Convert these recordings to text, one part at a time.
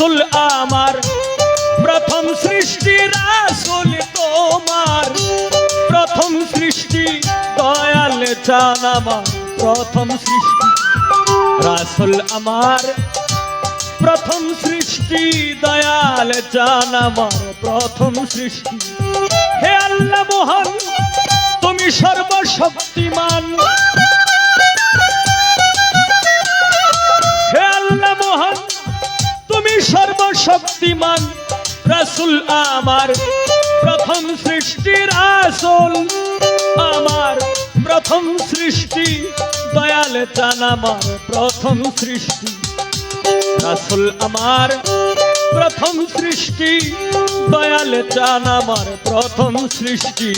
রাসুল আমার। প্রথম সৃষ্টি রাসুল তোমার। প্রথম সৃষ্টি দয়াল চান আমার। প্রথম সৃষ্টি রাসুল আমার। প্রথম সৃষ্টি দয়াল চান আমার। প্রথম সৃষ্টি। হে আল্লাহ মহান, তুমি সর্বশক্তিমান। সর্বশক্তিমান রাসুল আমার, প্রথম সৃষ্টি রাসুল আমার, প্রথম সৃষ্টি, দয়াল চান আমার, প্রথম সৃষ্টি। রাসুল আমার, প্রথম সৃষ্টি, দয়াল চান আমার, প্রথম সৃষ্টি।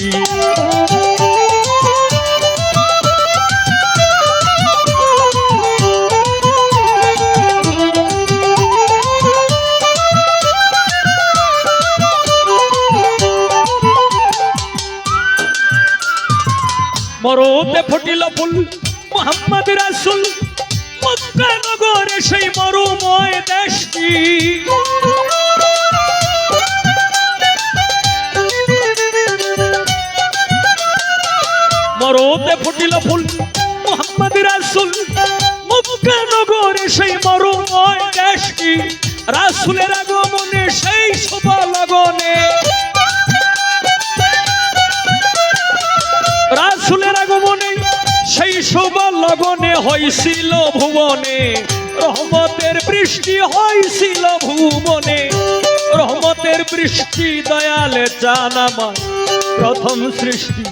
মরতে ফুটিল ফুল, মোহাম্মদ রাসুল। মক্কা নগরে সেই মরুময় দেশটি। মরতে ফুটিল ফুল, মোহাম্মদ রাসুল। মক্কা নগরে সেই মরুময় দেশটি। রাসুলের আগমনে সেই শোভা লগনে লগনে হয়েছিল ভুবনে, রহমতের বৃষ্টি হয়েছিল ভুবনে। রহমতের বৃষ্টি দয়ালে চান আমার, প্রথম সৃষ্টি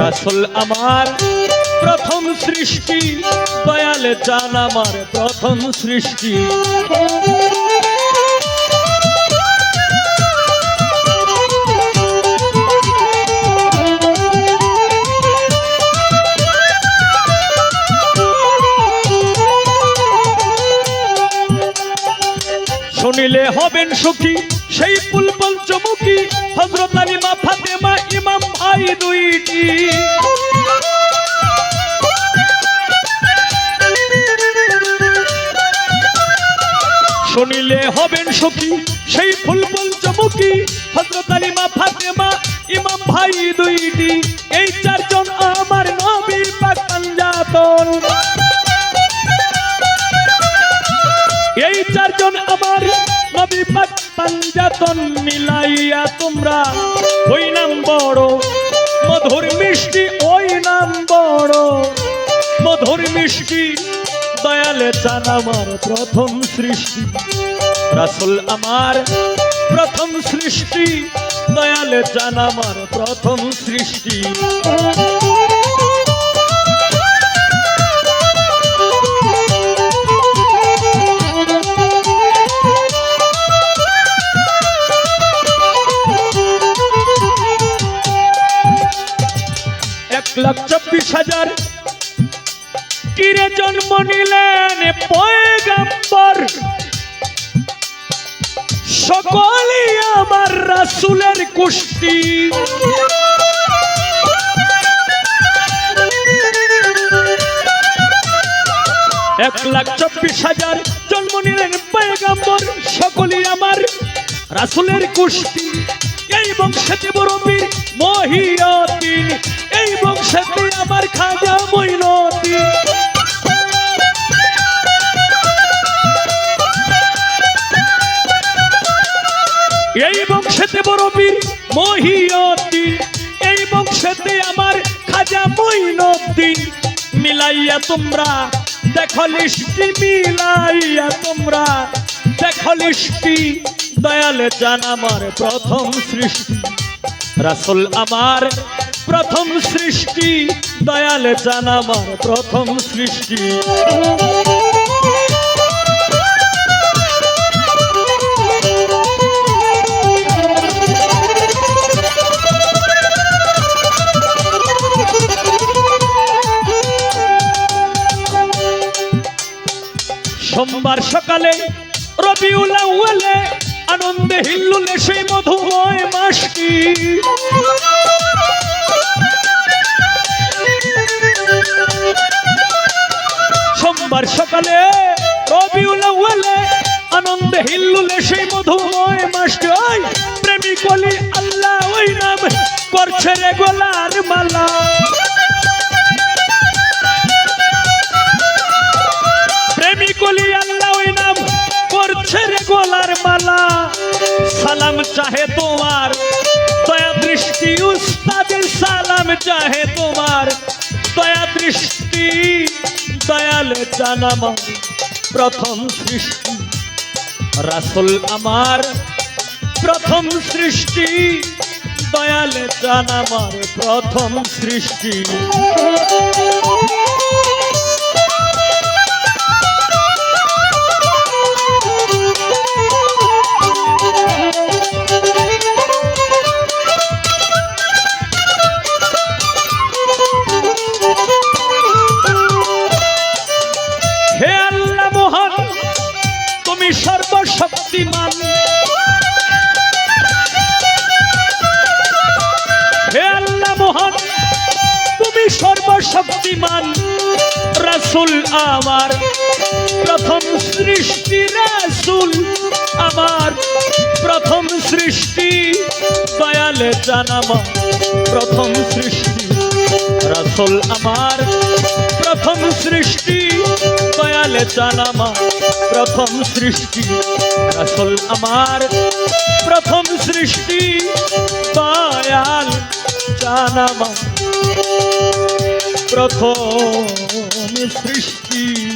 রাসুল আমার। প্রথম সৃষ্টি দয়ালে চান আমার, প্রথম সৃষ্টি। শুনিলে হবেন সুখী। সেই ফুল পঞ্চমুখী, হজরত আলী মা ফাতেমা, ইমাম ভাই দুইটি। শুনিলে হবেন সুখী, সেই ফুল পঞ্চমুখী, হজরত আলী মা ফাতেমা, ইমাম ভাই দুইটি। এই চারজন আমার পাঞ্জাতন মিলাইয়া তোমরা, ওই নাম বড়। মধুর মিষ্টি, ওই নাম বড়। মধুর মিষ্টি, দয়ালে চান আমার প্রথম সৃষ্টি। রাসুল আমার প্রথম সৃষ্টি, দয়ালে চান আমার প্রথম সৃষ্টি। লাখ চব্বিশ হাজার। কিরে জন্ম নিলেন পয়গাম্বর? সকলই আমার রাসুলের কুষ্টি এক লাখ চব্বিশ হাজার জন্ম নিলেন পয়গাম্বর। সকলই আমার রাসুলের কুষ্টি এই বংশেতে বরবীর মহিয়তিন এই বংশেতে আমার খাজা মইনতিন এই বংশেতে বরবীর মহিয়তি এই বংশেতে আমার খাজা মইনদ্দিন মিলাইয়া তোমরা, দেখো মিলাইয়া তোমরা, দেখো দয়ালে জান আমার প্রথম সৃষ্টি। রাসুল আমার প্রথম সৃষ্টি। দয়ালে জান আমার প্রথম সৃষ্টি। সোমবার সকালে রবিউল আউয়ালে আনন্দে হিল্লুলে সেই মধুময় মাসটি। সোমবার সকালে রবিউল আউয়ালে আনন্দে হিল্লুলে সেই মধুময় মাসটি। ওই প্রেমিক অলি আল্লাহ, ওই নাম করছে রে গোলার চাহে তোমার। দয়া দৃষ্টি উস্তাদের সালাম চাহে তোমার। দয়া দৃষ্টি, দয়াল জানামা প্রথম সৃষ্টি। রাসুল আমার প্রথম সৃষ্টি। দয়াল জানামার প্রথম সৃষ্টি। সর্বশক্তিমান রাসুল আমার। প্রথম সৃষ্টি রাসুল আমার। প্রথম সৃষ্টি দয়ালে জানামা। প্রথম সৃষ্টি রাসুল আমার। প্রথম সৃষ্টি দয়ালে জানামা। প্রথম সৃষ্টি রাসুল আমার। প্রথম সৃষ্টি দয়াল জানামা। প্রথম সৃষ্টি।